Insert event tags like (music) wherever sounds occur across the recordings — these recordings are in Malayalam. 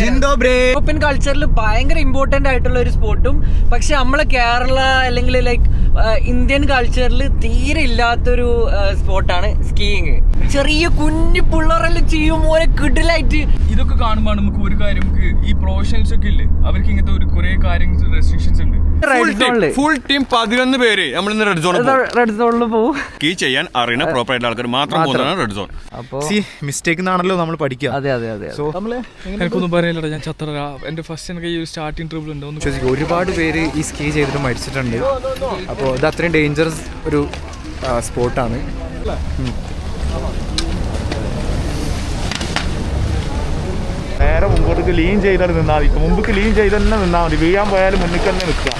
ജിന്തോ ബ്രേ. കൾച്ചറിൽ ഭയങ്കര ഇമ്പോർട്ടന്റ് ആയിട്ടുള്ള ഒരു സ്പോട്ടും. പക്ഷെ നമ്മളെ കേരള അല്ലെങ്കിൽ ലൈക്ക് ഇന്ത്യൻ കൾച്ചറിൽ തീരെ ഇല്ലാത്തൊരു സ്പോട്ടാണ് സ്കീയിങ്. ചെറിയ കുഞ്ഞു പിള്ളേരെല്ലാം ചെയ്യും ഓരോ കിടിലായിട്ട്. ഇതൊക്കെ കാണുമ്പോൾ നമുക്ക് ഒരു കാര്യം നമുക്ക് ഈ പ്രൊഫഷണൽസ് ഒക്കെ ഇല്ലേ അവർക്ക് ഇങ്ങനത്തെ ഒരു കുറെ കാര്യങ്ങൾ റെസ്ട്രിക്ഷൻസ് ഉണ്ട്. ഫുൾ ടീം പതിനൊന്ന് പേര് നമ്മൾ ഇന്ന് റെഡ് സോണിൽ റെഡ് സോണിൽ പോകും കീ ചെയ്യാൻ അറിയുന്ന പ്രോപ്പർ ആയിട്ടുള്ള ആൾക്കാർ മാത്രം പോകുന്നതാണ് റെഡ് സോൺ അപ്പോൾ സി മിസ്റ്റേക്ക് എന്നാണല്ലോ നമ്മൾ പഠിക്കുക അതെ അതെ അതെ സോ എനിക്കൊന്നും പറയാനില്ല ഞാൻ ചത്ര എന്റെ ഫസ്റ്റ് എനിക്ക് ഈ ഒരു സ്റ്റാർട്ടിങ് ട്രിബിൾ ഉണ്ട് ഒന്ന് ഒരുപാട് പേര് ഈ സ്കീ ചെയ്തിട്ട് മരിച്ചിട്ടുണ്ട്. അപ്പോൾ ഇത് അത്രയും ഡേഞ്ചറസ് ഒരു സ്പോട്ടാണ് നേരെ മുമ്പോട്ട് ലീൻ ചെയ്താൽ നിന്നാൽ മതി. മുമ്പ് ലീൻ ചെയ്ത് തന്നെ നിന്നാൽ മതി. വീഴാൻ പോയാലും മുന്നിൽ തന്നെ നിൽക്കുക.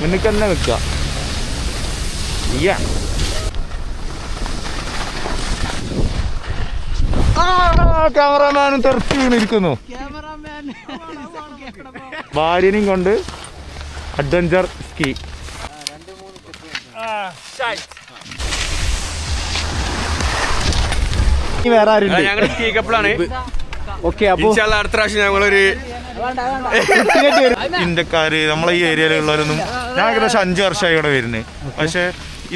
മുന്നിൽ തന്നെ നിൽക്കുക. ക്യാമറമാനും വീണിരിക്കുന്നു. ഭാര്യനെയും കൊണ്ട് അഡ്വഞ്ചർ സ്കീ വേറെ ആരുണ്ട്? ഞങ്ങൾ സ്കീ കപ്പിളാണ് ഓക്കെ അപ്പോൾ അടുത്ത പ്രാവശ്യം ഞങ്ങളൊരു ഇന്ത്യക്കാര് നമ്മളെ ഈ ഏരിയയിലുള്ളവരൊന്നും ഞാൻ ഏകദേശം അഞ്ച് വർഷമായി ഇവിടെ വരുന്നത്. പക്ഷെ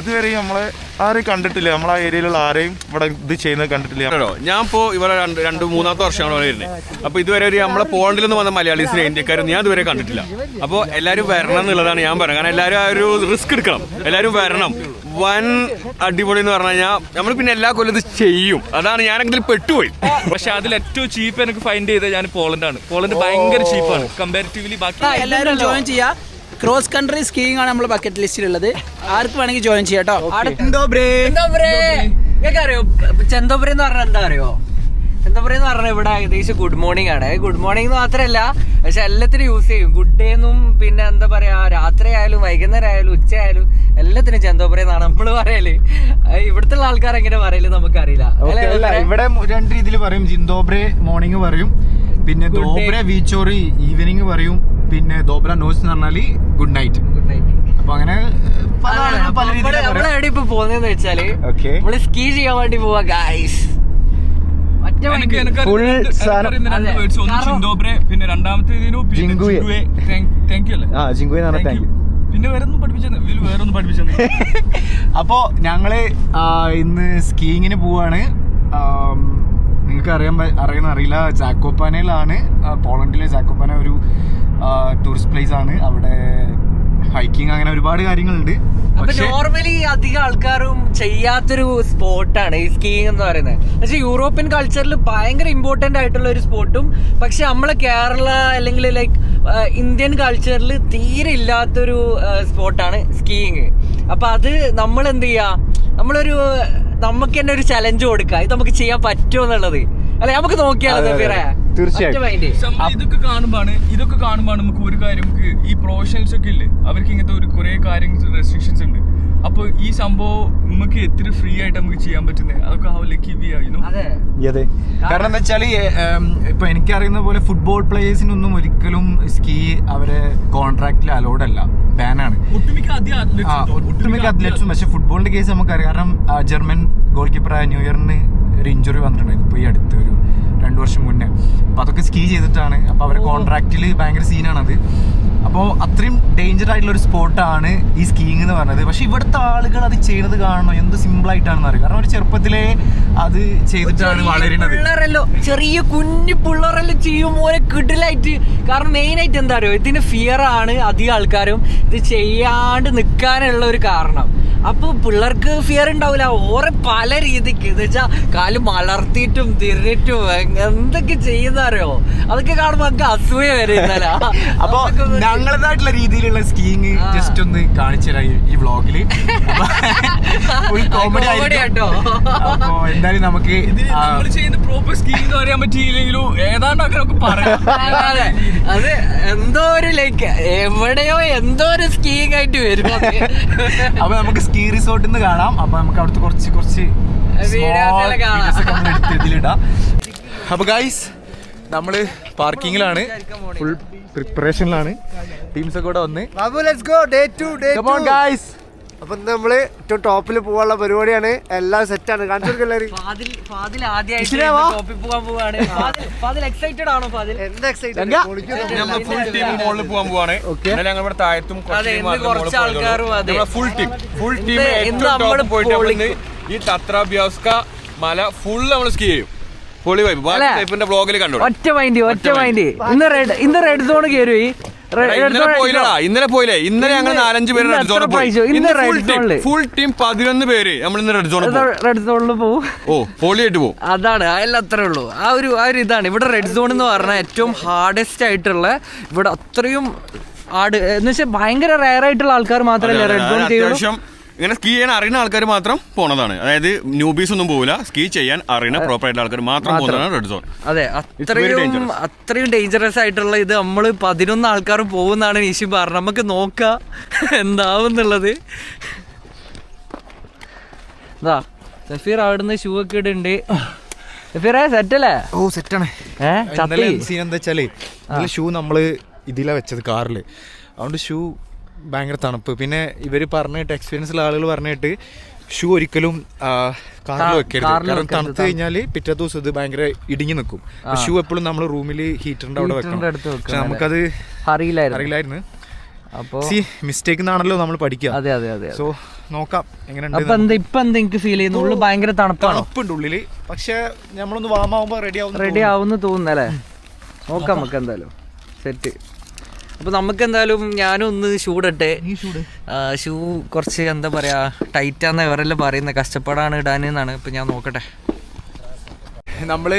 ഇതുവരെ നമ്മളെ ആരെയും കണ്ടിട്ടില്ല. നമ്മളെ ആ ഏരിയയിലുള്ള ആരെയും ഇവിടെ ഇത് ചെയ്യുന്നത് കണ്ടിട്ടില്ല. കേട്ടോ ഞാൻ ഇപ്പോൾ ഇവിടെ രണ്ട് രണ്ട് മൂന്നാമത്തെ വർഷമാണ് ഇവിടെ വരുന്നത്. അപ്പോൾ ഇതുവരെ ഒരു നമ്മളെ പോണ്ടിൽ നിന്ന് വന്ന മലയാളീസിനെ ഇന്ത്യക്കാരും ഞാൻ ഇതുവരെ കണ്ടിട്ടില്ല. അപ്പോൾ എല്ലാവരും വരണം എന്നുള്ളതാണ് ഞാൻ പറയുന്നത് കാരണം എല്ലാവരും ആ ഒരു റിസ്ക് എടുക്കണം. എല്ലാവരും വരണം. വൻ അടിപൊളി എന്ന് പറഞ്ഞു കഴിഞ്ഞാൽ നമ്മൾ പിന്നെ എല്ലാ കൊല്ലം ഇത് ചെയ്യും. അതാണ് ഞാനെങ്കിലും പെട്ടുപോയി. പക്ഷെ അതിൽ ഏറ്റവും ചീപ്പ് എനിക്ക് ഫൈൻഡ് ചെയ്തത് ഞാൻ പോളണ്ടാണ്. പോളണ്ട് ഭയങ്കര ചീപ്പാണ്. കമ്പാരിറ്റീവ്ലി ബാക്കി എല്ലാവരും ജോയിൻ ചെയ്യാ. ക്രോസ് കൺട്രി സ്കീയിങ് ആണ് നമ്മുടെ ബക്കറ്റ് ലിസ്റ്റിലുള്ളത് ആർക്ക് വേണമെങ്കിൽ ജോയിൻ ചെയ്യാട്ടോ കേട്ടോ അറിയോ ചെന്തോപുരം എന്ന് പറഞ്ഞാൽ എന്താ അറിയോ എന്താ എന്ന് പറഞ്ഞാൽ ഇവിടെ ഏകദേശം ഗുഡ് മോർണിംഗ് ആണ്. ഗുഡ് മോർണിംഗ് മാത്രമല്ല പക്ഷെ എല്ലാത്തിനും യൂസ് ചെയ്യും. ഗുഡ് ഡേ എന്നും പിന്നെ എന്താ പറയാ രാത്രി ആയാലും വൈകുന്നേരം ആയാലും ഉച്ച ആയാലും എല്ലാത്തിനും ചെന്തോപുരം എന്നാണ് നമ്മൾ പറയൽ. ഇവിടുത്തെ ആൾക്കാർ എങ്ങനെ പറയൽ നമുക്കറിയില്ല. ഇവിടെ രണ്ട് രീതിയിൽ പറയും. ജിന്തോബ്രെ മോർണിംഗ് പറയും. പിന്നെ ദോബ്രേ വീച്ചോറി ഈവനിങ് പറയും. പിന്നെ ദോബ്ര നോസ് എന്ന് പറഞ്ഞാൽ ഗുഡ് നൈറ്റ് ഗുഡ് നൈറ്റ് അപ്പൊ അങ്ങനെ പല ആളുകളും പല രീതിയിൽ ഇപ്പൊ പോകുന്നതെന്ന് വെച്ചാൽ ഓക്കെ നമ്മൾ സ്കീ ചെയ്യാൻ വേണ്ടി പോവാ ഗായ്സ് ഒറ്റ എനിക്ക് വണ്ടി. എനിക്ക് Full രണ്ട് എനിക്ക് സാധനം- അറിയുന്ന രണ്ട് അതെ. വേർഡ്സ് ഒന്ന് കാരണം- ചിന്തോബ്രെ പിന്നെ ജിങ്കുയെ. അല്ലേ? ആ ജിങ്കു എന്ന് പറഞ്ഞാൽ താങ്ക് താങ്ക് യു യു പിന്നെ വേറെ ഒന്നും പഠിപ്പിച്ചെന്ന്. വേറെ ഒന്നും പഠിപ്പിച്ചെന്ന്. (laughs) അപ്പോൾ ഞങ്ങൾ ഇന്ന് സ്കീയിങ്ങിന് പോവാണ്. നിങ്ങൾക്ക് അറിയാൻ അറിയുന്ന അറിയില്ല. ജാക്കോപ്പാനയിലാണ് പോളണ്ടിലെ ജാക്കോപ്പാന ഒരു ടൂറിസ്റ്റ് പ്ലേസ് ആണ്. അവിടെ ഹൈക്കിംഗ് അങ്ങനെ ഒരുപാട് കാര്യങ്ങളുണ്ട്. നോർമലി അധികം ആൾക്കാരും ചെയ്യാത്തൊരു സ്പോട്ടാണ് ഈ സ്കീയിങ് എന്ന് പറയുന്നത്. പക്ഷേ യൂറോപ്യൻ കൾച്ചറിൽ ഭയങ്കര ഇമ്പോർട്ടന്റ് ആയിട്ടുള്ള ഒരു സ്പോട്ടും പക്ഷെ നമ്മളെ കേരള അല്ലെങ്കിൽ ലൈക്ക് ഇന്ത്യൻ കൾച്ചറിൽ തീരെ ഇല്ലാത്തൊരു സ്പോട്ടാണ് സ്കീയിങ് അപ്പോൾ അത് നമ്മൾ എന്ത് ചെയ്യുക നമ്മളൊരു നമുക്ക് തന്നെ ഒരു ചലഞ്ച് കൊടുക്കാം. ഇത് നമുക്ക് ചെയ്യാൻ പറ്റുമോ എന്നുള്ളത്. അല്ലെ? നമുക്ക് നോക്കിയാലോ സഫീറെ? തീർച്ചയായും. ഇതൊക്കെ കാണുമ്പോഴാണ് ഇതൊക്കെ കാണുമ്പോഴാണ് നമുക്ക് ഒരു കാര്യം നമുക്ക് ഈ പ്രൊഫഷണൽസ് ഒക്കെ ഇല്ലേ? അവർക്ക് ഇങ്ങനത്തെ ഒരു കുറെ കാര്യങ്ങൾ റെസ്ട്രിക്ഷൻസ് ഉണ്ട്. അപ്പൊ ഈ സംഭവം നമുക്ക് എത്ര ഫ്രീ ആയിട്ട് നമുക്ക് ചെയ്യാൻ പറ്റുന്നേ? അതൊക്കെ ഹൗ ലക്കി വി ആയിരുന്നു അതെ. അതെ. കാരണം എന്താ വെച്ചാൽ ഇപ്പൊ എനിക്കറിയുന്ന പോലെ ഫുട്ബോൾ പ്ലേയേഴ്സിനൊന്നും ഒരിക്കലും സ്കീ അവരെ കോൺട്രാക്റ്റിൽ അലോഡ് അല്ല. ബാനാണ് ഒട്ടുമിക്ക ആ അത്ലറ്റ്സും പക്ഷെ ഫുട്ബോളിന്റെ കേസ് നമുക്കറിയാം. കാരണം ജർമ്മൻ ഗോൾ കീപ്പറായ ന്യൂ ഇയറിന് ഒരു ഇഞ്ചുറി വന്നിട്ടുണ്ടായിരുന്നു. ഇപ്പൊ ഈ അടുത്ത് ഒരു രണ്ടു വർഷം മുന്നേ. അപ്പൊ അതൊക്കെ സ്കീ ചെയ്തിട്ടാണ്. അപ്പൊ അവരെ കോൺട്രാക്റ്റിൽ ഭയങ്കര അത് അപ്പോൾ അത്രയും ഡേഞ്ചർ ആയിട്ടുള്ള ഒരു സ്പോട്ടാണ് ഈ സ്കീയിങ് എന്ന് പറഞ്ഞത്. പക്ഷെ ഇവിടുത്തെ ആളുകൾ അത് ചെയ്യുന്നത് കാണണോ? എന്ത് സിമ്പിൾ ആയിട്ടാണെന്ന് അറിയാം? കാരണം ഒരു ചെറുപ്പത്തിലെ അത് ചെയ്തിട്ടാണ് വളരുന്നത്. പിള്ളേരല്ലോ. ചെറിയ കുഞ്ഞു പിള്ളേരെല്ലാം ചെയ്യും. ഓരോ കിടിലായിട്ട്. കാരണം മെയിൻ ആയിട്ട് എന്താ അറിയോ? ഇതിന് ഫിയർ ആണ് അധികം ആൾക്കാരും ഇത് ചെയ്യാണ്ട് നിൽക്കാനുള്ള ഒരു കാരണം. അപ്പൊ പിള്ളേർക്ക് ഫിയർ ഉണ്ടാവില്ല ഓരോ പല രീതിക്ക്. എന്ന് വെച്ചാ കാൽ മലർത്തിയിട്ടും തിരിഞ്ഞിട്ടും എന്തൊക്കെ ചെയ്യുന്നറിയോ? അതൊക്കെ കാണുമ്പോ നമുക്ക് അസൂയ വരുന്നല്ല (laughs) അപ്പൊ ഞങ്ങളതായിട്ടുള്ള രീതിയിലുള്ള സ്കീയിങ് ജസ്റ്റ് ഒന്ന് കാണിച്ചു തരാം ഈ- വ്ളോഗിൽ (laughs) കോമഡി. എന്തായാലും നമുക്ക് ഇത് നമ്മൾ ചെയ്യുന്ന പ്രോപ്പർ സ്കീം എന്ന് പറയാൻ പറ്റിയില്ലെങ്കിലും ഏതാണ്ടൊക്കെ അങ്ങനെ പറയാം. (laughs) അതെ. ലൈക്ക് എവിടെയോ എന്തോ ഒരു സ്കീയിങ് ആയിട്ട് വരും അപ്പൊ നമുക്ക് സ്കീ റിസോർട്ടിൽ നിന്ന് കാണാം. അപ്പൊ നമുക്ക് അവിടുത്തെ കുറച്ച് കുറച്ച്. ഇതിലിടാം. അപ്പൊ ഗൈസ് നമ്മൾ പാർക്കിങ്ങിലാണ് ഫുൾ പ്രിപ്പറേഷനിലാണ് ടീംസ് ഒക്കെ കൂടെ വന്ന്. Babu let's go day to day come on guys. അപ്പൊ ഇന്ന് നമ്മൾ ഏറ്റവും ടോപ്പിൽ പോകാനുള്ള പരിപാടിയാണ്. എല്ലാം സെറ്റാണ് കാണിച്ചു കൊടുക്കും ഫാദിൽ ഫാദിൽ ആദ്യമായിട്ട് ഇച്ചിരിയാവാ? പോകാൻ പോവാണ്. ഫാദിൽ- ഫാദിൽ എക്സൈറ്റഡ് ആണോ ഫാദിൽ? എന്താ എക്സൈറ്റഡ് നമ്മൾ ഫുൾ ടീം മുകളിൽ പോകാൻ പോവാണ്. ഇന്നലെ ഞങ്ങൾ ഇവിടെ താഴത്തും അതെ, കുറച്ച് ആൾക്കാരും അതെ. ഫുൾ ടീം ഫുൾ ടീം ഇന്ന് ഇന്ന് ഏറ്റവും നമ്മൾ ടോപ്പ് പോയിട്ട് നമ്മൾ ഇന്ന് പൊളിക്കും. ഈ മല ഫുൾ നമ്മൾ സ്കീ ചെയ്യും. പൊളി വൈബ് ബാക്കി ടൈപ്പിന്റെ ബ്ലോഗിൽ കണ്ടു ഒറ്റ മൈൻഡ് ഒറ്റ മൈൻഡ് ഇന്ന് റെഡ് ഇന്ന് റെഡ് സോൺ കയറി ഇന്നലെ പോയില്ലടാ ഇന്നലെ പോയില്ലേ? ഇന്നലെ ഞങ്ങൾ നാലഞ്ച് പേര് റെഡ് സോണിൽ പോയി. ഫുൾ ടീം പതിനൊന്ന് പേര് നമ്മൾ ഇന്ന് റെഡ് സോണിൽ റെഡ് സോണിൽ പോകും ഓ പൊളിയായിട്ട് പോകും അതാണ് അതിൽ അത്രേ ഉള്ളൂ. ആ ഒരു ആ ഒരു ഇതാണ്. ഇവിടെ റെഡ് സോൺ എന്ന് പറഞ്ഞാൽ ഏറ്റവും ഹാർഡസ്റ്റ് ആയിട്ടുള്ള ഇവിടെ അത്രയും ആട് എന്ന് വെച്ചാൽ ഭയങ്കര റയർ ആയിട്ടുള്ള ആൾക്കാർ മാത്രമല്ല റെഡ് സോൺ ചെയ്യുള്ളൂ. ഇങ്ങനെ സ്കീ ചെയ്യാൻ അറിയുന്ന ആൾക്കാർ മാത്രം പോണതാണ്. അതായത് ന്യൂബീസ് ഒന്നും പോകില്ല സ്കീ ചെയ്യാൻ അറിയുന്ന പ്രോപ്പർ ആയിട്ടുള്ള ആൾക്കാർ മാത്രം പോകുന്നതാണ് റെഡ് സോൺ അതെ അത്രയും അത്രയും ഡേഞ്ചറസ് ആയിട്ടുള്ള ഇത് നമ്മൾ പതിനൊന്ന് ആൾക്കാർ പോകുന്നതാണ് നിഷി പറഞ്ഞത്. നമുക്ക് നോക്കാം (laughs) എന്താവും എന്നുള്ളത് ഇതാ സഫീർ അവിടുന്ന് ഷൂ ഒക്കെ ഇടുന്നുണ്ട്. സഫീറെ സെറ്റല്ലേ ഓ സെറ്റാണ് ഏ സീൻ എന്താ വെച്ചാലേ ഷൂ നമ്മൾ ഇതിലാ വെച്ചത് കാറിൽ അതുകൊണ്ട് ഷൂ ഭയങ്കര തണുപ്പ്. പിന്നെ ഇവർ പറഞ്ഞിട്ട് എക്സ്പീരിയൻസ് ഉള്ള ആളുകൾ പറഞ്ഞിട്ട് ഷൂ ഒരിക്കലും കാറിൽ വെക്കരുത്. കാരണം തണുത്തു കഴിഞ്ഞാൽ പിറ്റേ ദിവസം ഇത് ഭയങ്കര ഇടുങ്ങി നിൽക്കും. ഷൂ എപ്പോഴും നമ്മൾ റൂമിൽ ഹീറ്ററിന്റെ അവിടെ വെക്കണം. പക്ഷെ നമുക്കത് അറിയില്ലായിരുന്നു. അറിയില്ലായിരുന്നു. അപ്പോ സി മിസ്റ്റേക്ക് ആണല്ലോ നമ്മൾ പഠിക്കുക അതെ അതെ അതെ സോ നോക്കാം. എന്താ ഇപ്പൊ എന്താ എനിക്ക് ഫീൽ ചെയ്യുന്നു ഉള്ളു ഭയങ്കര തണുപ്പാണ്? തണുപ്പുണ്ട് ഉള്ളിൽ. പക്ഷെ നമ്മളൊന്ന് വാം ആവുമ്പോ റെഡി ആവും റെഡി ആവുന്ന തോന്നുന്നല്ലേ നോക്കാം നമുക്ക് എന്തായാലും. സെറ്റ് അപ്പൊ നമുക്ക് എന്തായാലും ഞാനും ഒന്ന് ഷൂടട്ടെ ഷൂ കുറച്ച് എന്താ പറയാ ടൈറ്റാന്ന് ഇവരെല്ലാം പറയുന്നത് കഷ്ടപ്പാടാണ് ഇടാൻ എന്നാണ് ഇപ്പൊ ഞാൻ നോക്കട്ടെ. നമ്മൾ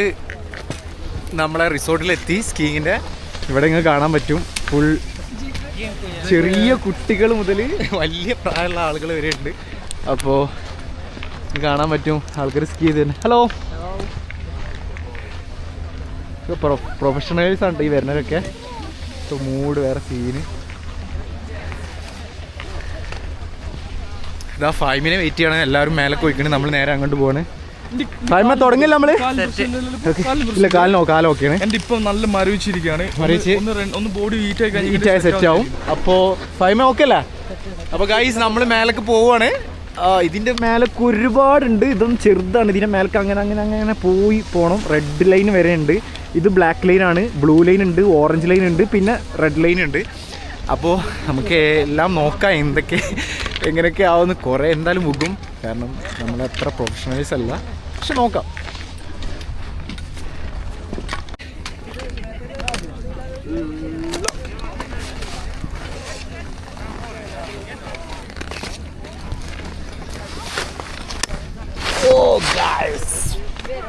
നമ്മളെ റിസോർട്ടിലെത്തി. സ്കീയിങ്ങിന്റെ ഇവിടെ ഇങ്ങനെ കാണാൻ പറ്റും. ഫുൾ ചെറിയ കുട്ടികൾ മുതൽ വലിയ പ്രായമുള്ള ആളുകൾ വരെ ഉണ്ട്. അപ്പോൾ കാണാൻ പറ്റും. ആൾക്കാർ സ്കീ ചെയ്ത് ഹലോ. പ്രൊഫഷണൽസ് ആണ് ഈ വരുന്നവരൊക്കെ. ഇപ്പോൾ മൂഡ് വേറെ സീന് ഇതാ ഫൈമിനെ വെയിറ്റ് ചെയ്യണം. എല്ലാവരും മേലെ പോയിക്കണേ. നമ്മൾ നേരെ അങ്ങോട്ട് പോവാണ്. ഫൈമ തുടങ്ങില്ല നമ്മൾ? ഇല്ല കാലിനോ കാലോ ഒക്കെയാണ് എന്റെ ഇപ്പൊ നല്ല മരവിച്ചിരിക്കുകയാണ് ഒന്ന് മരവിച്ച്? ഒന്ന് റെ- ഒന്ന് ബോഡി ഹീറ്റ് ആയി സെറ്റ് ആവും. അപ്പോ ഫൈമ ഓക്കെ അല്ലേ? അപ്പൊ ഗൈസ് നമ്മൾ മേലേക്ക് പോവാണ്. ആ, ഇതിന്റെ മേലക്ക് ഒരുപാടുണ്ട്. ഇതൊന്നും ചെറുതാണ്. ഇതിന്റെ മേലക്ക് അങ്ങനെ അങ്ങനെ അങ്ങനെ അങ്ങനെ പോയി പോണം. റെഡ് ലൈൻ വരെ ഉണ്ട് ഇത് ബ്ലാക്ക് ലൈൻ ആണ് ബ്ലൂ ലൈൻ ഉണ്ട് ഓറഞ്ച് ലൈൻ ഉണ്ട് പിന്നെ റെഡ് ലൈൻ ഉണ്ട്. അപ്പോൾ നമുക്ക് എല്ലാം നോക്കാം എന്തൊക്കെ എങ്ങനെയൊക്കെ ആവുമെന്ന്. കുറേ എന്തായാലും മുഖം. കാരണം നമ്മൾ അത്ര പ്രൊഫഷണൽസ് അല്ല. പക്ഷെ നോക്കാം.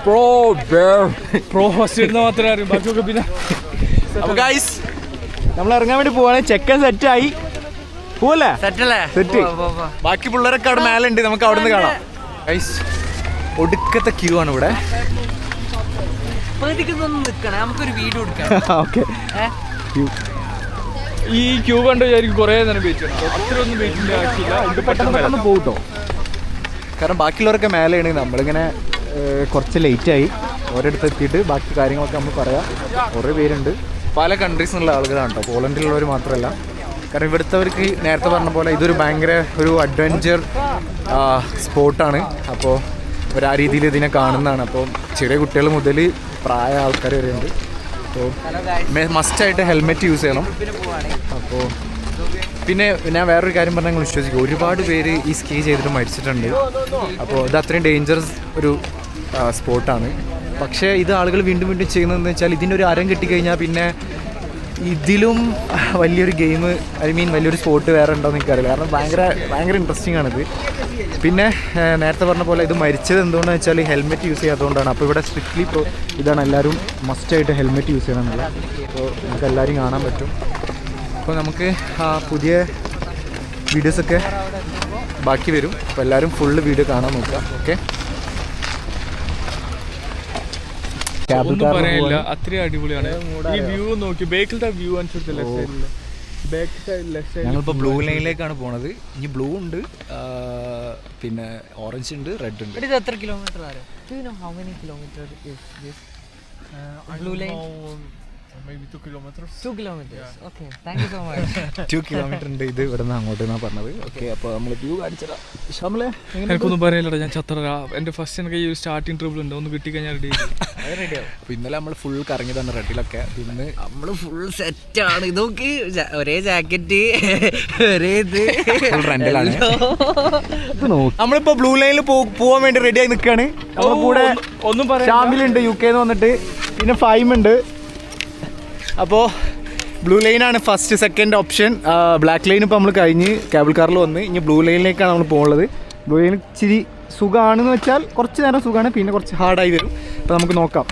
പ്രോ പ്രോ ഹോസ്റ്റൽ മാത്രമേ അറിയൂ. ബാക്കിയൊക്കെ പിന്നെ ഗൈസ് നമ്മൾ ഇറങ്ങാൻ വേണ്ടി പോവാണ്. ചെക്കൻ സെറ്റ് ആയി. പോവല്ലേ? സെറ്റല്ലേ? സെറ്റ് ബാക്കി പിള്ളേരൊക്കെ അവിടെ മേലെ ഉണ്ട് നമുക്ക് അവിടെ നിന്ന് കാണാം. ഗൈസ് ഒടുക്കത്തെ ക്യൂ ആണ് ഇവിടെ. ഓക്കെ (laughs) ഈ ക്യൂ കണ്ട് വിചാരിക്കും കുറേ നേരം വെയിറ്റ് ചെയ്യണം. അത്ര ഒന്നും വെയിറ്റിന്റെ ആവശ്യമില്ല പെട്ടെന്ന്. പെട്ടെന്ന് പോകട്ടോ കാരണം ബാക്കിയുള്ളവരൊക്കെ മേലെയാണ്. നമ്മളിങ്ങനെ കുറച്ച് ലേറ്റ് ആയി. ഓരോരുത്തർ എത്തിയിട്ട് ബാക്കി കാര്യങ്ങളൊക്കെ നമ്മൾ പറയാം. കുറേ പേരുണ്ട്. പല കൺട്രീസിലുള്ള ആളുകളാണ് കേട്ടോ പോളണ്ടിലുള്ളവർ മാത്രമല്ല. കാരണം ഇവിടുത്തവർക്ക് നേരത്തെ പറഞ്ഞ പോലെ ഇതൊരു ഭയങ്കര ഒരു അഡ്വഞ്ചർ സ്പോട്ടാണ് അപ്പോൾ അവർ ആ രീതിയിൽ ഇതിനെ കാണുന്നതാണ്. അപ്പോൾ ചെറിയ കുട്ടികൾ മുതൽ പ്രായ ആൾക്കാർ വരെയുണ്ട്. അപ്പോൾ മസ്റ്റായിട്ട് ഹെൽമെറ്റ് യൂസ് ചെയ്യണം. അപ്പോൾ പിന്നെ ഞാൻ വേറൊരു കാര്യം പറഞ്ഞാൽ നിങ്ങൾ വിശ്വസിക്കും. ഒരുപാട് പേര് ഈ സ്കീ ചെയ്തിട്ട് മരിച്ചിട്ടുണ്ട്. അപ്പോൾ ഇത് അത്രയും ഡേഞ്ചറസ് ഒരു സ്പോട്ടാണ്. പക്ഷേ ഇത് ആളുകൾ വീണ്ടും വീണ്ടും ചെയ്യുന്നതെന്ന് വെച്ചാൽ ഇതിന്റെ ഒരു അരം കിട്ടിക്കഴിഞ്ഞാൽ പിന്നെ ഇതിലും വലിയൊരു ഗെയിം ഐ മീൻ വലിയൊരു സ്പോട്ട് വേറെ ഉണ്ടോ എന്ന് എനിക്കറിയില്ല. കാരണം ഭയങ്കര ഭയങ്കര ഇൻട്രസ്റ്റിംഗ് ആണിത്. പിന്നെ നേരത്തെ പറഞ്ഞ പോലെ ഇത് മരിച്ചത് എന്തുകൊണ്ടെന്ന് വെച്ചാൽ ഹെൽമെറ്റ് യൂസ് ചെയ്യാത്തതുകൊണ്ടാണ്. അപ്പോൾ ഇവിടെ സ്ട്രിക്ട്ലി ഇപ്പോൾ ഇതാണ് എല്ലാവരും മസ്റ്റായിട്ട് ഹെൽമെറ്റ് യൂസ് ചെയ്യണമെന്നുള്ളത് അപ്പോൾ നമുക്ക് എല്ലാവരും കാണാൻ പറ്റും. അപ്പോൾ നമുക്ക് ആ പുതിയ വീഡിയോസൊക്കെ ബാക്കി വരും. അപ്പോൾ എല്ലാവരും ഫുള്ള് വീഡിയോ കാണാൻ നോക്കുക. ഓക്കെ ഒന്നും പറയാനില്ല. അത്രയും അടിപൊളിയാണ്. ഈ വ്യൂ നോക്കി. ബേക്കിലത്തെ വ്യൂ അനുസരിച്ച് ലെഫ്റ്റ് സൈഡിൽ ബാക്ക് സൈഡ് ലെഫ്റ്റ് സൈഡ് ഞങ്ങളിപ്പോൾ ബ്ലൂ ലൈനിലേക്കാണ് പോണത്. ഇനി ബ്ലൂ ഉണ്ട് പിന്നെ ഓറഞ്ച് ഉണ്ട് റെഡ് ഉണ്ട്. ഇത് എത്ര kilometre you know blue many kilometers kilometers. Maybe two kilometers. Two kilometres okay thank you so much two kilometre ഉണ്ട്. ഇത് ഇവിടെ നിന്ന് അങ്ങോട്ട് എന്നാ പറഞ്ഞത്? ഓക്കെ അപ്പോൾ നമ്മൾ വ്യൂ കാണിച്ചതാ. ഷാമലെ എനിക്കൊന്നും പറയാനില്ലടാ ഞാൻ ചത്തറ എന്റെ ഫസ്റ്റ് എനിക്ക് ഈ ഒരു സ്റ്റാർട്ടിങ് ട്രിബിൾ ഉണ്ട് ഒന്ന് കിട്ടിക്കഴിഞ്ഞാൽ റെഡി അപ്പോൾ ഇന്നലെ നമ്മൾ ഫുൾ കറങ്ങിയതാണ് റെഡിലൊക്കെ ഇന്ന് നമ്മൾ ഫുൾ സെറ്റ് ആണ്. ഇതൊക്കെ ഒരേ ജാക്കറ്റ് ഒരേ ഇത്. ഫുൾ നമ്മളിപ്പോൾ നമ്മളിപ്പോ ബ്ലൂ ലൈനിൽ പോകാൻ വേണ്ടി റെഡിയായി നിൽക്കുകയാണ് നമ്മുടെ കൂടെ ഒന്നും പറയാം ഷാമിലുണ്ട് യു കെന്ന് വന്നിട്ട്. പിന്നെ ഫൈം ഉണ്ട് അപ്പോൾ ബ്ലൂ ലൈനാണ് first second option black line ഇപ്പോൾ നമ്മൾ കഴിഞ്ഞ് കേബിൾ കാറിൽ വന്ന് ഇനി ബ്ലൂ ലൈനിലേക്കാണ് നമ്മൾ പോകുന്നത് ബ്ലൂ ലൈൻ ഇച്ചിരി സുഖമാണെന്ന് വെച്ചാൽ കുറച്ച് നേരം സുഖമാണ് പിന്നെ കുറച്ച് ഹാർഡായി വരും. അപ്പോൾ നമുക്ക് നോക്കാം.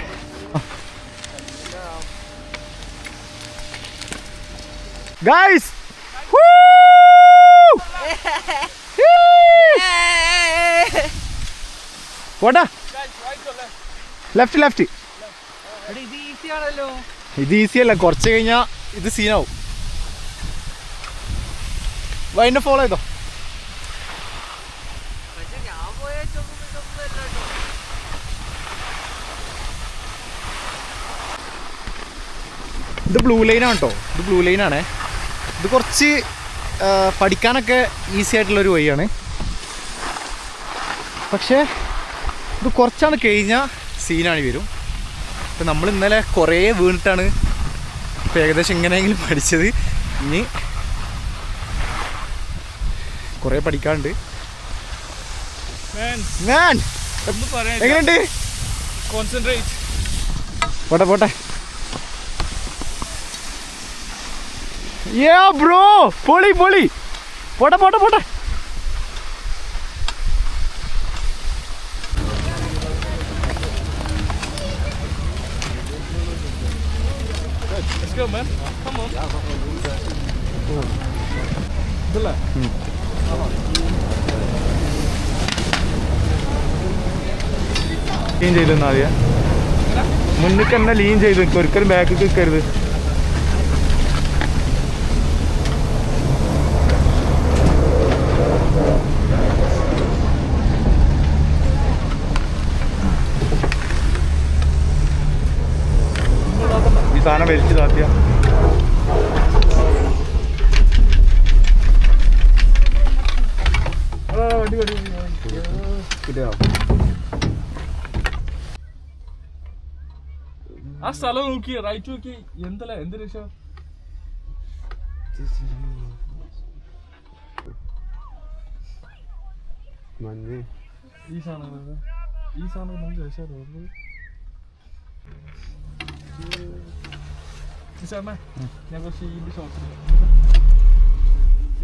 ഗൈസ് പോട്ടാ ലെഫ്റ്റ് ലെഫ്റ്റ് ഇത് ഈസി ആണല്ലോ. ഇത് ഈസി അല്ല. കുറച്ച് കഴിഞ്ഞാൽ ഇത് സീനാവും വൈന്റെ ഫോളോ ചെയ്തോ. ഇത് ബ്ലൂ ലൈനാണ് കേട്ടോ. ഇത് ബ്ലൂ ലൈനാണേ ഇത് കുറച്ച് പഠിക്കാനൊക്കെ ഈസി ആയിട്ടുള്ളൊരു വഴിയാണ്. പക്ഷേ ഇത് കുറച്ചാണ് കഴിഞ്ഞാൽ സീനാണ് വരും. ഇപ്പം നമ്മൾ ഇന്നലെ കുറേ വീണിട്ടാണ് ഇപ്പം ഏകദേശം ഇങ്ങനെയെങ്കിലും പഠിച്ചത്. ഇനി കുറേ എങ്ങനെയുണ്ട്? കോൺസെൻട്രേറ്റ് പോട്ടെ പോട്ടെ. യാ ബ്രോ പൊളി പൊളി. പോട്ടെ പോട്ടെ പോട്ടെ. Go man. Come on. Lean ചെയ്തു ആദ്യം മുന്നിൽ തന്നെ ലീൻ ചെയ്തു ഒരിക്കലും ബാക്കിൽ നിൽക്കരുത് ഈ സാധനം വലിച്ചു താത്തിയ ആ സ്ഥലം നോക്കി റൈറ്റ് നോക്കി. എന്തല്ല? എന്ത് രക്ഷ? ഈ സാധനം ഈ സാധനം നമുക്ക് രക്ഷ ഞാൻ കുറച്ച് ഇതിന്റെ ഷോപ്പ്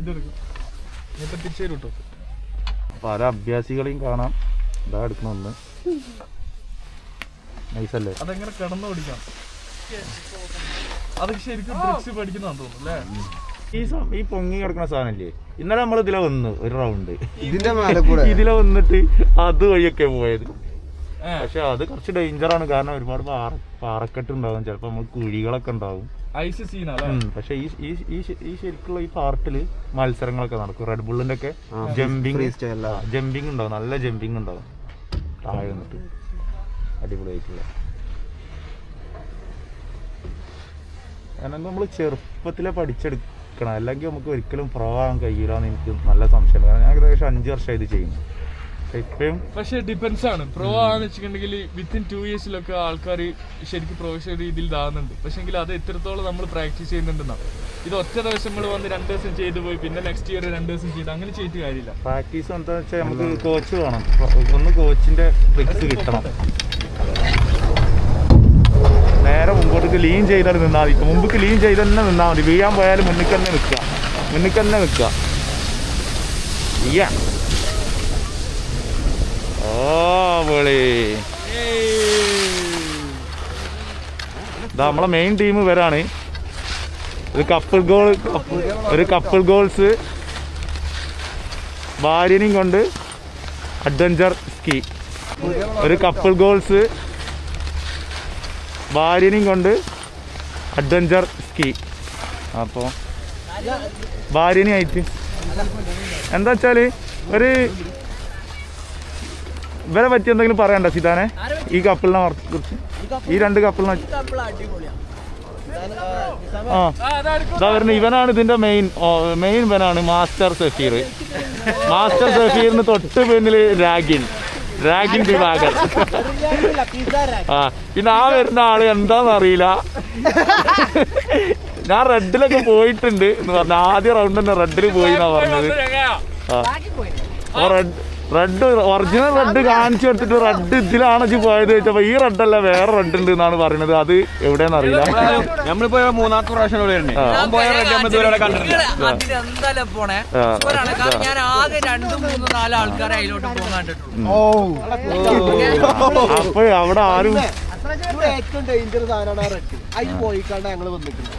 ഇതെടുക്കും. ഇപ്പൊ തിരിച്ചു തരും കേട്ടോ പല അഭ്യാസികളെയും കാണാം. ഇതാ എടുക്കണ ഒന്ന്. നൈസല്ലേ? അതെങ്ങനെ കിടന്നു പഠിക്കാം? അതൊക്കെ ശരിക്കും ഡ്രിക്സ് പഠിക്കുന്നതാന്ന് തോന്നുന്നു അല്ലേ? ഈ ഈ പൊങ്ങി കിടക്കുന്ന സാധനല്ലേ ഇന്നലെ നമ്മൾ ഇതിലെ വന്നു ഒരു റൗണ്ട് ഇതിന്റെ ഇതിലെ വന്നിട്ട് അത് വഴിയൊക്കെ പോയത് പക്ഷെ അത് കുറച്ച് ഡേഞ്ചർ ആണ്. കാരണം ഒരുപാട് പാറ പാറക്കെട്ട് ഉണ്ടാവും ചിലപ്പോ നമ്മൾ കുഴികളൊക്കെ ഉണ്ടാവും. ഐസ്. പക്ഷെ ഈ ഈ ഈ ശരിക്കുള്ള ഈ പാർട്ടിൽ മത്സരങ്ങളൊക്കെ നടക്കും. റെഡ് ബുള്ളിന്റെ ഒക്കെ ജമ്പിങ്. ജമ്പിങ് ഉണ്ടാവും. നല്ല ജമ്പിങ് ഉണ്ടാവും. താഴെ നിന്നിട്ട്. അടിപൊളിയായിട്ടുള്ള കാരണം നമ്മൾ ചെറുപ്പത്തിലെ പഠിച്ചെടുക്കണം അല്ലെങ്കിൽ നമുക്ക് ഒരിക്കലും പ്രോ ആകാൻ കഴിയില്ല എന്ന് എനിക്ക് നല്ല സംശയമാണ് കാരണം ഞാൻ ഏകദേശം അഞ്ച് വർഷം ഇത് ചെയ്യുന്നു. പക്ഷെ ഡിപെൻസ് പക്ഷെ ഡിപ്പെൻസ് ആണ്. പ്രോ ആണെന്ന് വെച്ചിട്ടുണ്ടെങ്കിൽ വിത്തിൻ ടു ഇയേഴ്സിലൊക്കെ ആൾക്കാർ ശരിക്കും പ്രൊഫഷണൽ രീതിയിൽ ഇതാകുന്നുണ്ട് പക്ഷെങ്കിൽ അത് എത്രത്തോളം നമ്മൾ പ്രാക്ടീസ് ചെയ്യുന്നുണ്ടെന്നാണ് ഇത് ഒറ്റ ദിവസം നമ്മൾ വന്ന് രണ്ട് ദിവസം ചെയ്തു പോയി പിന്നെ നെക്സ്റ്റ് ഇയർ രണ്ട് ദിവസം ചെയ്ത് അങ്ങനെ ചെയ്തിട്ട് കാര്യമില്ല. പ്രാക്ടീസ് എന്താ വെച്ചാൽ നമുക്ക് കോച്ച് വേണം. ഒന്ന് കോച്ചിന്റെ ട്രിക്സ് കിട്ടണം. നേരെ ലീൻ ചെയ്താൽ നിന്നാൽ മതി. മുമ്പ് ലീൻ ചെയ്ത് തന്നെ നിന്നാൽ മതി. വീഴാൻ പോയാലും മുന്നിൽ തന്നെ നിൽക്കുക. മുന്നിൽ തന്നെ നിൽക്കുക. നമ്മളെ മെയിൻ ടീം വരാണ് ഒരു കപ്പിൾ ഗോൾ ഒരു കപ്പിൾ ഗോൾസ് ഭാര്യനെയും കൊണ്ട് അഡ്വഞ്ചർ സ്കീ ഒരു കപ്പിൾ ഗോൾസ് ഭാര്യനെയും കൊണ്ട് അഡ്വഞ്ചർ സ്കീ. അപ്പോൾ ഭാര്യനെയായിട്ട് എന്താ വെച്ചാൽ ഒരു ഇവരെ പറ്റി എന്തെങ്കിലും പറയണ്ട സിതാനെ? ഈ കപ്പിളിനെ കുറിച്ച്. ഈ രണ്ട് കപ്പിളിനെ ആ. ഇതാ ഇവനാണ് ഇതിന്റെ മെയിൻ മെയിൻ ഇവനാണ് മാസ്റ്റർ സഫീർ. മാസ്റ്റർ സഫീറിന് തൊട്ട് പിന്നിൽ രാഗിൻ. രാഗിൻ ദിവാകർ ആ പിന്നെ ആ വരുന്ന ആൾ എന്താന്ന് അറിയില്ല. ഞാൻ റെഡിലൊക്കെ പോയിട്ടുണ്ട് എന്ന് പറഞ്ഞ ആദ്യ റൗണ്ട് തന്നെ റെഡിൽ പോയി എന്നാ പറഞ്ഞത്. ആ. റെഡ് റെഡ് ഒറിജിനൽ റെഡ് കാണിച്ചു കൊടുത്തിട്ട് റെഡ് ഇതിലാണ് ഇജ്ജ് പോയത് ചോദിച്ചപ്പോ ഈ റെഡ് അല്ല വേറെ റെഡ് ഉണ്ട് എന്നാണ് പറയുന്നത് അത് എവിടെയെന്ന് അറിയില്ല. നമ്മളിപ്പോ മൂന്നാമത്തെ പ്രാവശ്യം വരുന്നത് ഞാൻ ആകെ രണ്ടും മൂന്നും നാല് ആൾക്കാരെ അതിലോട്ട് പോകാൻ കണ്ടിട്ടുള്ളൂ. അപ്പൊ അവിടെ ആരും ഏറ്റവും ഡേഞ്ചർ സാധനമാണ് റെഡ് അതിന് പോയിക്കാണ്ട് ഞങ്ങൾ വന്നിട്ടുണ്ട്.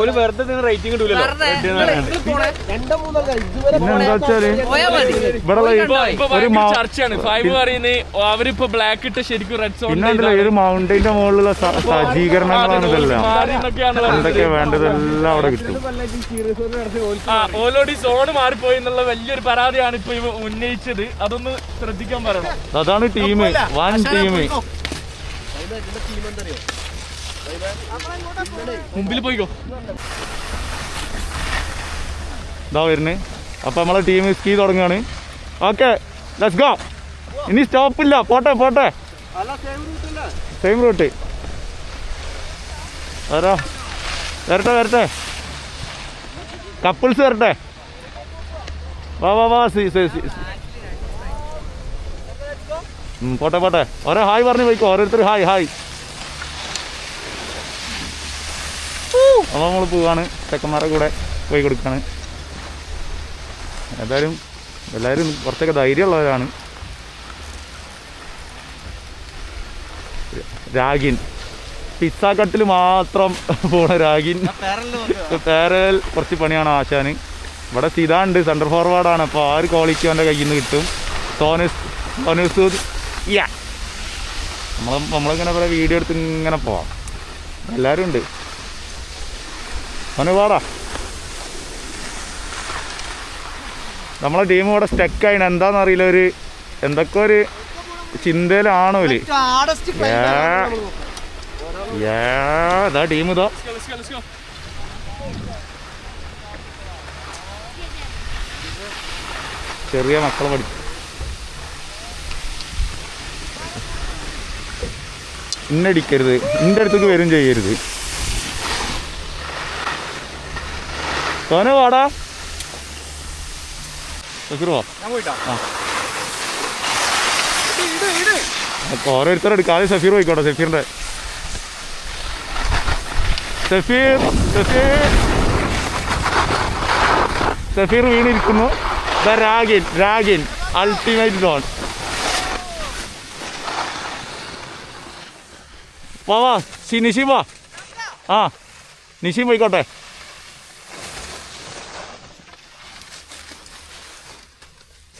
ഒരു വെറുതെ റേറ്റിംഗ് കിട്ടൂലോ ഫൈവ് പറയുന്നത് അവരിപ്പോ ബ്ലാക്ക് ഇട്ട് ശരിക്കും റെഡ് സോൺ പിന്നെ ഒരു മൗണ്ടൈന്റെ മുകളിലുള്ള സജ്ജീകരണങ്ങളാണ് ഇതെല്ലാം. എന്തൊക്കെ വേണ്ടതെല്ലാം അവിടെ കിട്ടും. ഓൾറെഡി സോണ് മാറിപ്പോയി എന്നുള്ള വലിയൊരു പരാതിയാണ് ഇപ്പൊ ഇവ ഉന്നയിച്ചത്. അതൊന്ന് ശ്രദ്ധിക്കാൻ പറയണം. അതാണ് ടീം വൺ ടീം മുമ്പിൽ പോയിക്കോ. ഇതാ വരുന്നേ. അപ്പൊ നമ്മളെ ടീം സ്കീ തുടങ്ങുകയാണ്. ഓക്കെ ലെറ്റ്സ് ഗോ ഇനി സ്റ്റോപ്പ് ഇല്ല. പോട്ടെ പോട്ടെ. സെയിം റൂട്ട് വരാ. വരട്ടെ വരട്ടെ. കപ്പിൾസ് വരട്ടെ. വാ വാ വാ സി സി പോട്ടെ പോട്ടെ. ഓരോ ഹായ് പറഞ്ഞു പോയിക്കോ. ഓരോരുത്തർ ഹായ് ഹായ്. അപ്പോൾ നമ്മൾ പോവാണ്. ചെക്കന്മാരുടെ കൂടെ പോയി കൊടുക്കാണ്. ഏതായാലും എല്ലാവരും കുറച്ചൊക്കെ ധൈര്യമുള്ളവരാണ്. രാഗിൻ. പിസ്സ കട്ടിൽ മാത്രം പോണ രാഗിൻ. പേരൽ കുറച്ച് പണിയാണ് ആശാന്. ഇവിടെ സിതാ ഉണ്ട് സെന്റർ ഫോർവേഡാണ് അപ്പോൾ ആ ഒരു ക്വാളിറ്റി അവന്റെ കയ്യിൽ നിന്ന് കിട്ടും സോനസ് സോനൂസ് യാ നമ്മൾ നമ്മളിങ്ങനെ പറയാം വീഡിയോ എടുത്ത് ഇങ്ങനെ പോവാം. എല്ലാവരും ഉണ്ട്. അവന് പാടാ നമ്മളെ ടീം ഇവിടെ സ്റ്റക്കായിന് എന്താന്ന് അറിയില്ല ഒരു എന്തൊക്കെ ഒരു ചിന്തയിലാണോ ഓൽ. ഏതാ ടീം ഇതാ. ചെറിയ മക്കളെ പഠിച്ചു ഇന്നടിക്കരുത്. ഇന്റെ അടുത്തേക്ക് വരും ചെയ്യരുത്. സോന വാടാ. ഓരോരുത്തരും എടുക്കാം ആദ്യം സഫീർ പോയിക്കോട്ടെ സഫീറിന്റെ. Safeer Safeer. Safeer വീണിരിക്കുന്നു. The Ragin Ragin ultimate don വാ വാ സി നിഷിം വാ. ആ നിഷിം പോയിക്കോട്ടെ.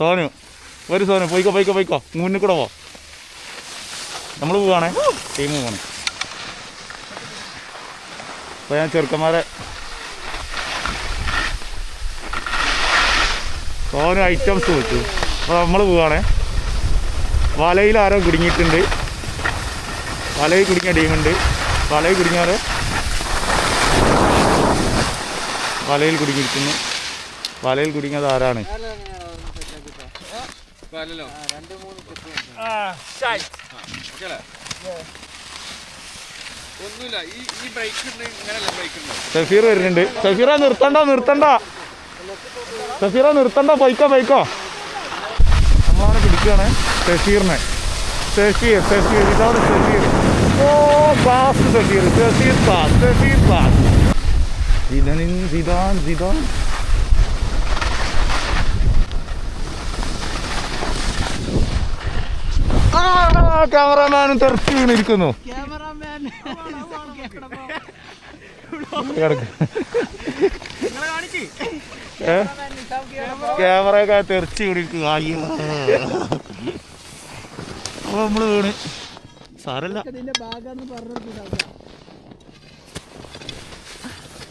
സോനു ഒരു സോനു പോയിക്കോ പോയിക്കോ പോയിക്കോ. മുന്നിൽ കൂടെ പോ. നമ്മൾ പോവാണേ. ടീം പോവാണ്. അപ്പോൾ ഞാൻ ചെറുക്കന്മാരെ സോനു ഐറ്റംസ് വെച്ചു. അപ്പോൾ നമ്മൾ പോവാണേ. വലയിൽ ആരോ കുടുങ്ങിയിട്ടുണ്ട്. വലയിൽ കുടുങ്ങിയ ടീമുണ്ട്. വലയിൽ കുടുങ്ങിയാൽ വലയിൽ കുടുങ്ങിയിരിക്കുന്നു. വലയിൽ കുടുങ്ങിയത് ആരാണ്? ഒന്നുമില്ല ഈ ഈ ബ്രേക്ക് ഇങ്ങനെയല്ല ബ്രേക്ക് ഉണ്ട് സഫീർ വരുന്നുണ്ട്. സഫീറ നിർത്തണ്ട നിർത്തണ്ട. സഫീറ നിർത്തണ്ട ബൈക്കോ ബൈക്കോ നമ്മളവിടെ പിടിക്കുകയാണ് സഫീറിനെ സഫീർ സഫീർ ഇതാണ് സഫീർ ഓ pass Safeer Safeer pass Safeer pass Zidane Zidane Zidane ക്യാമറമാനും തെറച്ചു വീണിരിക്കുന്നു. ക്യാമറയൊക്കെ തെറിച്ച് വീണിരിക്കുന്നു. അയ്യോ. അപ്പൊ നമ്മൾ വീണ്. സാരല്ല.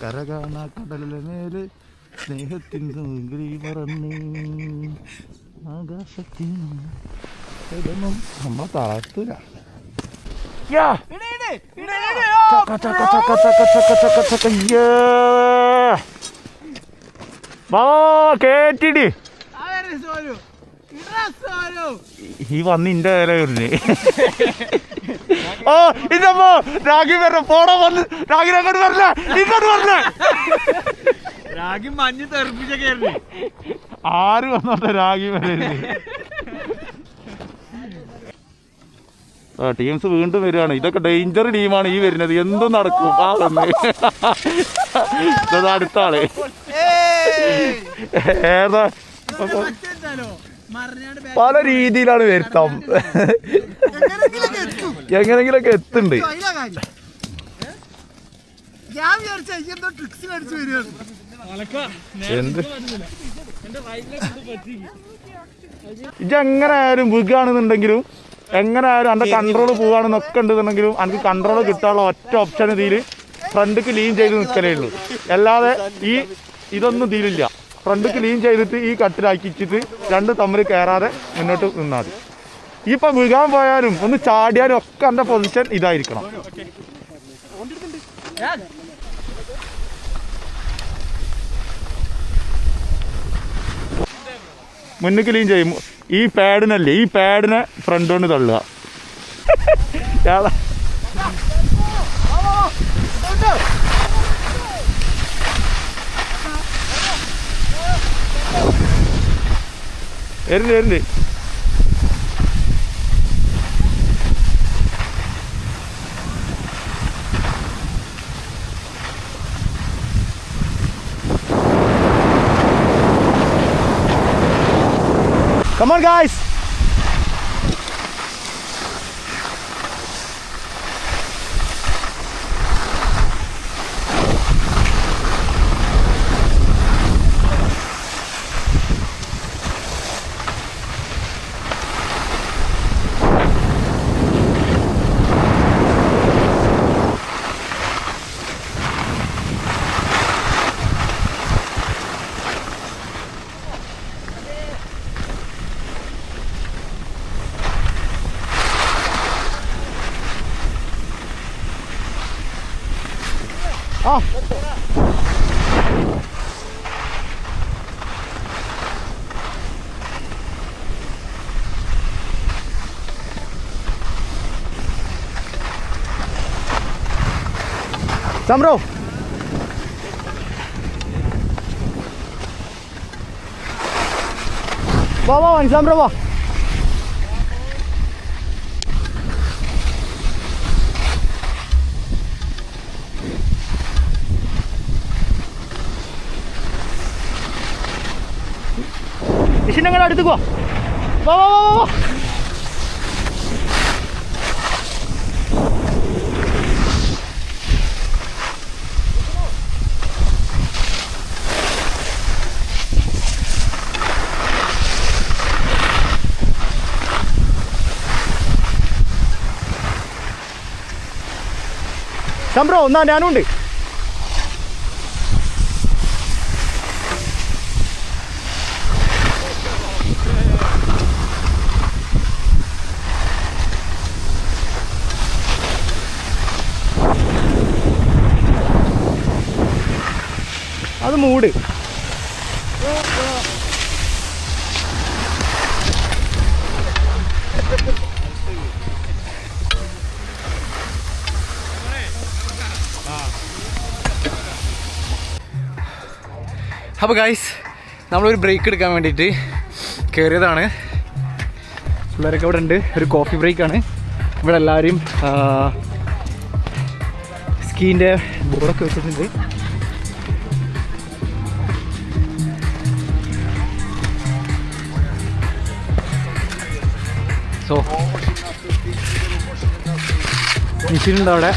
കര കാണാ കടലിലെ മേൽ സ്നേഹത്തിൻ പറന്ന് ആകാശത്തിൻ ഇതൊന്നും നമ്മളെ തളർത്തൂല കേട്ടിടി ഈ വന്ന് ഇന്റെ ഓ രാഗി വരണം പോടാ വന്ന് രാഗി അങ്ങോട്ട് വരണേ ഇങ്ങോട്ട് വരണേ രാഗി മഞ്ഞ് തെറിപ്പിച്ചൊക്കെ ആര് വന്നോട്ടെ രാഗി വരരുത് ആ ടീംസ് വീണ്ടും വരികയാണ്. ഇതൊക്കെ ഡേഞ്ചർ ടീമാണ് ഈ വരുന്നത്. എന്തും നടക്കും? ആ വന്ന്. ഇതാ അടുത്ത ആൾ. ഏതാ? പല രീതിയിലാണ് വരുത്താം. എങ്ങനെങ്കിലൊക്കെ എത്തുണ്ട് ഞാൻ എങ്ങനെ എന്തോ ആയാലും വീകാണെന്നുണ്ടെങ്കിലും എങ്ങനെ ആയാലും എന്റെ കൺട്രോൾ പോവാണെന്നൊക്കെ ഉണ്ടെന്നുണ്ടെങ്കിലും എനിക്ക് കൺട്രോൾ കിട്ടാനുള്ള ഒറ്റ ഓപ്ഷൻ ഇതിൽ ഫ്രണ്ടിക്ക് ലീൻ ചെയ്ത് നിൽക്കലേ ഉള്ളൂ. അല്ലാതെ ഈ ഇതൊന്നും ഇതിലില്ല. ഫ്രണ്ടിക്ക് ലീൻ ചെയ്തിട്ട് ഈ കട്ടിലാക്കിച്ചിട്ട് രണ്ട് തമ്മിൽ കയറാതെ മുന്നോട്ട് നിന്നാൽ മതി. ഇപ്പം വീകാൻ പോയാലും ഒന്ന് ചാടിയാലും ഒക്കെ എന്റെ പൊസിഷൻ ഇതായിരിക്കണം. മുന്നിക്ക് ലീൻ ചെയ്യും. ഈ പാഡിനല്ലേ ഈ പാഡിനെ ഫ്രണ്ട് കൊണ്ട് തള്ളുക. എരുണ്ട് വരുന്നുണ്ട് Come on, guys. Samro. വാ വാ സാമ്രോ വാ ഇഷിനങ്ങനെ അടുത്തേക്ക് വാ വാ വാ വാ വാ ശംബ്രോ എന്നാ ഞാനും ഉണ്ട്. അത് മൂട്. അപ്പോൾ ഗൈസ് നമ്മളൊരു ബ്രേക്ക് എടുക്കാൻ വേണ്ടിയിട്ട് കയറിയതാണ് പിള്ളേരൊക്കെ ഇവിടെ ഉണ്ട്. ഒരു കോഫി ബ്രേക്കാണ് ഇവിടെ എല്ലാവരും സ്കീന്റെ ബോർഡൊക്കെ വെച്ചിട്ടുണ്ട്. സോ മിഷീനുണ്ട് അവിടെ.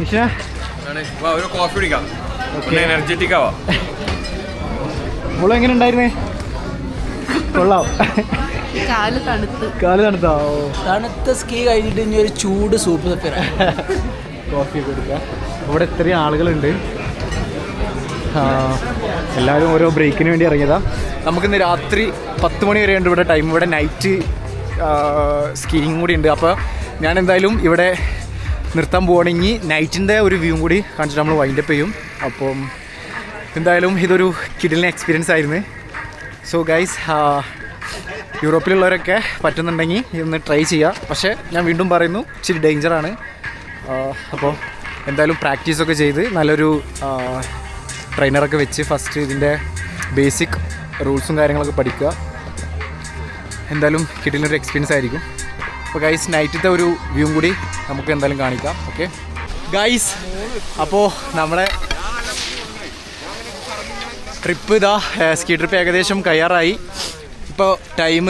മിഷീനെ ഒരു കോഫി കുടിക്കാം. എനർജറ്റിക് ആവാം മുള എങ്ങനെ ഉണ്ടായിരുന്നേ കൊള്ളാം. കാൽ തണുത്ത്. കാൽ തണുത്താ? തണുത്ത സ്കീ കഴിഞ്ഞിട്ട് ഇനി ഒരു ചൂട് സൂപ്പ് തപ്പിറ കോഫി ഒക്കെ ഇവിടെ ഇത്രയും ആളുകളുണ്ട്. എല്ലാവരും ഓരോ ബ്രേക്കിന് വേണ്ടി ഇറങ്ങിയതാ. നമുക്കിന്ന് രാത്രി പത്ത് മണി വരെ ഉണ്ട് ഇവിടെ ടൈം ഇവിടെ നൈറ്റ് സ്കീയിങ് കൂടി ഉണ്ട്. അപ്പോൾ ഞാൻ എന്തായാലും ഇവിടെ നിർത്താൻ പോകണമെങ്കിൽ നൈറ്റിന്റെ ഒരു വ്യൂ കൂടി കാണിച്ചിട്ട് നമ്മൾ വൈൻഡപ്പ് ചെയ്യും. അപ്പം എന്തായാലും ഇതൊരു കിഡിലിന് എക്സ്പീരിയൻസ് ആയിരുന്നു. സോ ഗൈസ് യൂറോപ്പിലുള്ളവരൊക്കെ പറ്റുന്നുണ്ടെങ്കിൽ ഇതൊന്ന് ട്രൈ ചെയ്യുക പക്ഷേ ഞാൻ വീണ്ടും പറയുന്നു ഇച്ചിരി ഡേഞ്ചറാണ് അപ്പോൾ എന്തായാലും പ്രാക്ടീസൊക്കെ ചെയ്ത് നല്ലൊരു ട്രെയിനറൊക്കെ വെച്ച് ഫസ്റ്റ് ഇതിന്റെ ബേസിക് റൂൾസും കാര്യങ്ങളൊക്കെ പഠിക്കുക. എന്തായാലും കിട്ടിയൊരു എക്സ്പീരിയൻസ് ആയിരിക്കും. അപ്പോൾ ഗൈസ് നൈറ്റത്തെ ഒരു വ്യൂ കൂടി നമുക്ക് എന്തായാലും കാണിക്കാം ഓക്കെ ഗൈസ് അപ്പോൾ നമ്മുടെ ട്രിപ്പ് ഇതാ സ്കീ ട്രിപ്പ് ഏകദേശം കയ്യാറായി ഇപ്പോൾ ടൈം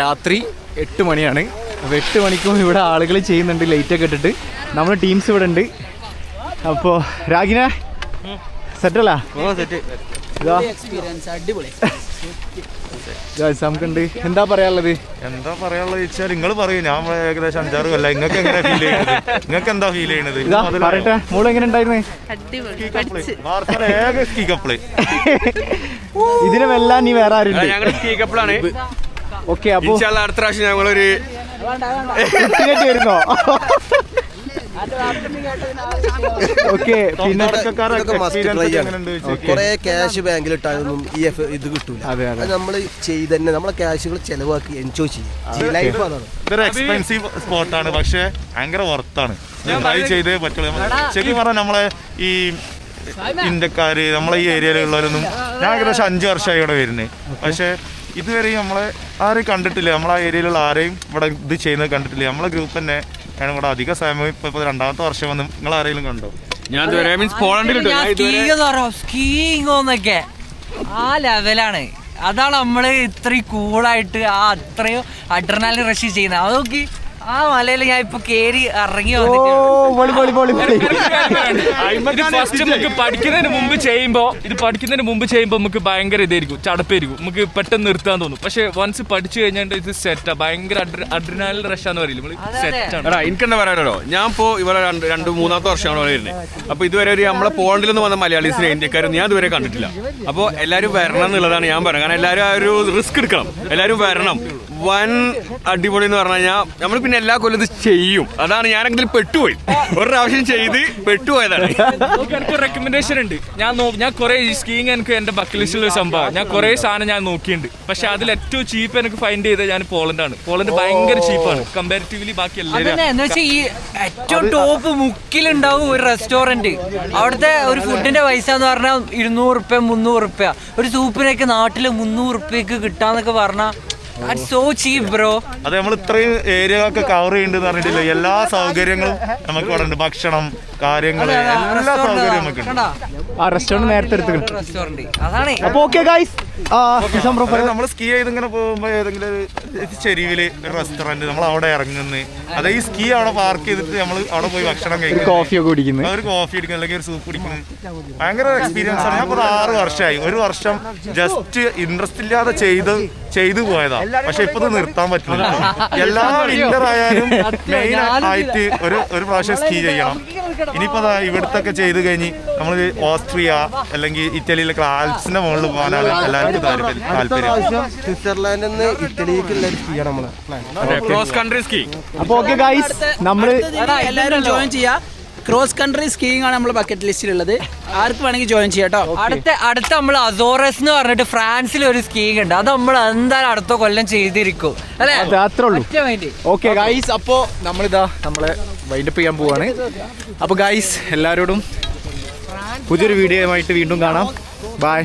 രാത്രി എട്ട് മണിയാണ്. അപ്പോൾ എട്ട് മണിക്കും ഇവിടെ ആളുകൾ ചെയ്യുന്നുണ്ട് ലൈറ്റൊക്കെ ഇട്ടിട്ട്. നമ്മുടെ ടീംസ് ഇവിടെ ഉണ്ട്. അപ്പോൾ രാഗിനെ സെറ്റ് ഇതാ. എക്സ്പീരിയൻസ് അടിപൊളി. നമുക്കുണ്ട്. എന്താ പറയാനുള്ളത്? എന്താ പറയാനുള്ളത് വെച്ചാൽ നിങ്ങൾ പറയൂ. ഞാൻ ഏകദേശം അഞ്ചാറ് കൊല്ല നിങ്ങൾക്ക് എങ്ങനെ ഫീൽ ചെയ്യുന്നത്? നിങ്ങൾക്ക് എന്താ ഫീൽ ചെയ്യുന്നത്? ഇതാ പറയട്ടെ. മോൾ എങ്ങനെ ഉണ്ടായിരുന്നേ? (laughs) ഇതിനെ വെല്ലാൻ നീ വേറെ ആരും ഓക്കെ അപ്പൊ അടുത്ത പ്രാവശ്യം ഞങ്ങളൊരു വരുന്നോ? (laughs) ഓക്കെ പിന്നെ കുറെ ക്യാഷ് ബാങ്കിൽ ഇട്ടാലൊന്നും ഈ എഫ് ഇത് കിട്ടൂല. അതെ. നമ്മൾ ചെയ്ത് തന്നെ നമ്മളെ ക്യാഷുകൾ ചെലവാക്കി എൻജോയ് ചെയ്യും. ലൈഫ് അതാണ് ഇതൊരു എക്സ്പെൻസീവ് സ്പോട്ടാണ് പക്ഷെ ഭയങ്കര വർത്താണ് ട്രൈ ചെയ്തേ പറ്റുള്ളൂ. ശരിക്കും പറഞ്ഞാൽ നമ്മളെ ഈ ഇന്ത്യക്കാര് നമ്മളെ ഈ ഏരിയയിലുള്ളവരൊന്നും ഞാൻ ഏകദേശം അഞ്ചു വർഷമായി ഇവിടെ വരുന്നത് പക്ഷെ ഇതുവരെയും നമ്മളെ ആരെയും കണ്ടിട്ടില്ല. നമ്മളെ ആ ഏരിയയിലുള്ള ആരെയും ഇവിടെ ഇത് ചെയ്യുന്നത് കണ്ടിട്ടില്ല. നമ്മളെ ഗ്രൂപ്പ് തന്നെ ആണ് ഇവിടെ അധിക സമയം ഇപ്പൊ ഇപ്പൊ രണ്ടാമത്തെ വർഷം വന്ന് നിങ്ങൾ ആരെങ്കിലും കണ്ടോ? ഞാൻ ഇതുവരെ മീൻസ് ഞാൻ സ്കീങ് സ്കീങ് എന്നൊക്കെ. ആ ലെവലാണ് അതാണ് നമ്മൾ ഇത്രയും കൂളായിട്ട് ആ അത്രയും അഡ്രനാലിൻ റഷ് ചെയ്യുന്നത്. അതൊക്കെ ആ മലയിൽ ഞാൻ ഇപ്പൊ കേറി ഇറങ്ങി ഫസ്റ്റ് നമുക്ക് പഠിക്കുന്നതിന് മുമ്പ് ചെയ്യുമ്പോ ഇത് പഠിക്കുന്നതിന് മുമ്പ് ചെയ്യുമ്പോ നമുക്ക് ഭയങ്കര ഇതായിരിക്കും ചടപ്പായിരിക്കും. നമുക്ക് പെട്ടെന്ന് നിർത്താൻ തോന്നും. പക്ഷെ വൺസ് പഠിച്ചു കഴിഞ്ഞാൽ ഇത് സെറ്റാ ഭയങ്കര അഡ്രിനാലിൻ റഷാന്ന് പറയില്ല നമ്മൾ. സെറ്റാണ് എടാ എനിക്കെന്താ പറയാനോ ഞാൻ ഇപ്പോ ഇവിടെ രണ്ട് രണ്ട് മൂന്നാമത്തെ വർഷമാണ് വരുന്നത് അപ്പൊ ഇതുവരെ ഒരു നമ്മളെ പോണ്ടിൽ നിന്ന് വന്ന മലയാളീസിനെ ഇന്ത്യക്കാരും ഞാൻ ഇതുവരെ കണ്ടിട്ടില്ല. അപ്പോൾ എല്ലാരും വരണം എന്നുള്ളതാണ് ഞാൻ പറയുന്നത് കാരണം എല്ലാരും ആ ഒരു റിസ്ക് എടുക്കണം. എല്ലാരും വരണം. വൻ അടിപൊളി എന്ന് പറഞ്ഞു കഴിഞ്ഞാൽ നമ്മൾ പിന്നെ എല്ലാ കൊല്ലം ഇത് ചെയ്യും. അതാണ് ഞാനെങ്കിൽ പെട്ടുപോയി. ഒരു പ്രാവശ്യം ചെയ്ത് പെട്ടുപോയതാണ്. എനിക്ക് റെക്കമെൻഡേഷൻ ഉണ്ട്. ഞാൻ ഞാൻ കുറെ ഈ സ്കീങ് എനിക്ക് എന്റെ ബക്ക് ലിസ്റ്റിലുള്ള ഒരു സംഭവം. ഞാൻ കുറെ സാധനം ഞാൻ നോക്കിയിട്ടുണ്ട്. പക്ഷെ അതിൽ ഏറ്റവും ചീപ്പ് എനിക്ക് ഫൈൻഡ് ചെയ്തത് ഞാൻ പോളണ്ട് ആണ് പോളണ്ട് ഭയങ്കര ചീപ്പാണ് കമ്പാരിറ്റീവ്ലി ബാക്കി എല്ലാവരും ഈ ഏറ്റവും ടോപ്പ് മുക്കിലുണ്ടാവും ഒരു റെസ്റ്റോറന്റ് അവിടുത്തെ ഒരു ഫുഡിന്റെ പൈസ എന്ന് പറഞ്ഞാൽ ഇരുന്നൂറ് റുപ്യ മുന്നൂറ് റുപ്യ. ഒരു സൂപ്പിനൊക്കെ നാട്ടിൽ മുന്നൂറ് റുപ്യക്ക് കിട്ടാന്നൊക്കെ പറഞ്ഞാൽ സോ ചീപ്പ് ബ്രോ. അത് നമ്മൾ ഇത്രയും ഏരിയകളൊക്കെ കവർ ചെയ്യുന്നുണ്ട് പറഞ്ഞിട്ടില്ല? എല്ലാ സൗകര്യങ്ങളും നമുക്ക് ഇവിടെ ഉണ്ട്. ഭക്ഷണം കാര്യങ്ങൾ എല്ലാ സൗകര്യവും നമുക്ക് ഉണ്ട് ആ റെസ്റ്റോറന്റ് നേരത്തെ എടുത്ത് റെസ്റ്റോറന്റ് അതാണ്. അപ്പോൾ ഓക്കെ ഗൈസ് നമ്മൾ സ്കീ ചെയ്ത് ഇങ്ങനെ പോകുമ്പോ ഏതെങ്കിലും ഒരു ചെരിവിൽ ഒരു റെസ്റ്റോറന്റ് നമ്മൾ അവിടെ ഇറങ്ങുന്നു. അത് ഈ സ്കീ അവിടെ പാർക്ക് ചെയ്തിട്ട് നമ്മൾ അവിടെ പോയി ഭക്ഷണം കഴിക്കും. കോഫിയൊക്കെ കുടിക്കുന്നു. ഒരു കോഫി അടിക്കുന്നു അല്ലെങ്കിൽ ഒരു സൂപ്പ് കുടിക്കുന്നു ഭയങ്കര എക്സ്പീരിയൻസ് ആണ്. ഞാൻ ഇപ്പോൾ ആറ് വർഷമായി ഒരു വർഷം ജസ്റ്റ് ഇൻട്രസ്റ്റ് ഇല്ലാതെ ചെയ്ത് ചെയ്തു പോയതാ. പക്ഷെ ഇപ്പൊ നിർത്താൻ പറ്റില്ല. എല്ലാ വിന്റർ ആയാലും മെയിൻ ആയിട്ട് ഒരു ഒരു പ്രാവശ്യം സ്കീ ചെയ്യണം. ഇനിയിപ്പോ ദാ ഇവിടുത്തെ ചെയ്ത് കഴിഞ്ഞ് നമ്മൾ ഓസ്ട്രിയ അല്ലെങ്കിൽ ഇറ്റലിയിലൊക്കെ ആൽപ്സിന്റെ മുകളിൽ പോകാനാണ് എല്ലാവർക്കും താല്പര്യം താല്പര്യം. സ്വിറ്റ്സർലാൻഡിൽ നിന്ന് ഇറ്റലിയിലേക്കുള്ള ചെയ്യണം നമ്മൾ. ക്രോസ് കൺട്രി സ്കീ അപ്പോൾ ഓക്കെ ഗൈസ് നമ്മൾ എല്ലാവരും ജോയിൻ ചെയ്യാ. ക്രോസ് കൺട്രി സ്കീയിങ് ആണ് നമ്മുടെ ബക്കറ്റ് ലിസ്റ്റിലുള്ളത് ആർക്ക് വേണമെങ്കിൽ ജോയിൻ ചെയ്യാം കേട്ടോ അടുത്ത അടുത്ത നമ്മൾ അസോറസ് എന്ന് പറഞ്ഞിട്ട് ഫ്രാൻസിൽ ഒരു സ്കീയിങ് ഉണ്ട്. അത് നമ്മൾ എന്തായാലും അടുത്ത കൊല്ലം ചെയ്തിരിക്കും. അല്ലെ? അത്രേ ഉള്ളൂ. ഓക്കെ ഗൈസ് അപ്പോൾ നമ്മളിതാ നമ്മളെ വൈൻഡപ്പ് ചെയ്യാൻ പോവാണ്. അപ്പോൾ ഗൈസ് എല്ലാവരോടും പുതിയൊരു വീഡിയോ ആയിട്ട് വീണ്ടും കാണാം. ബൈ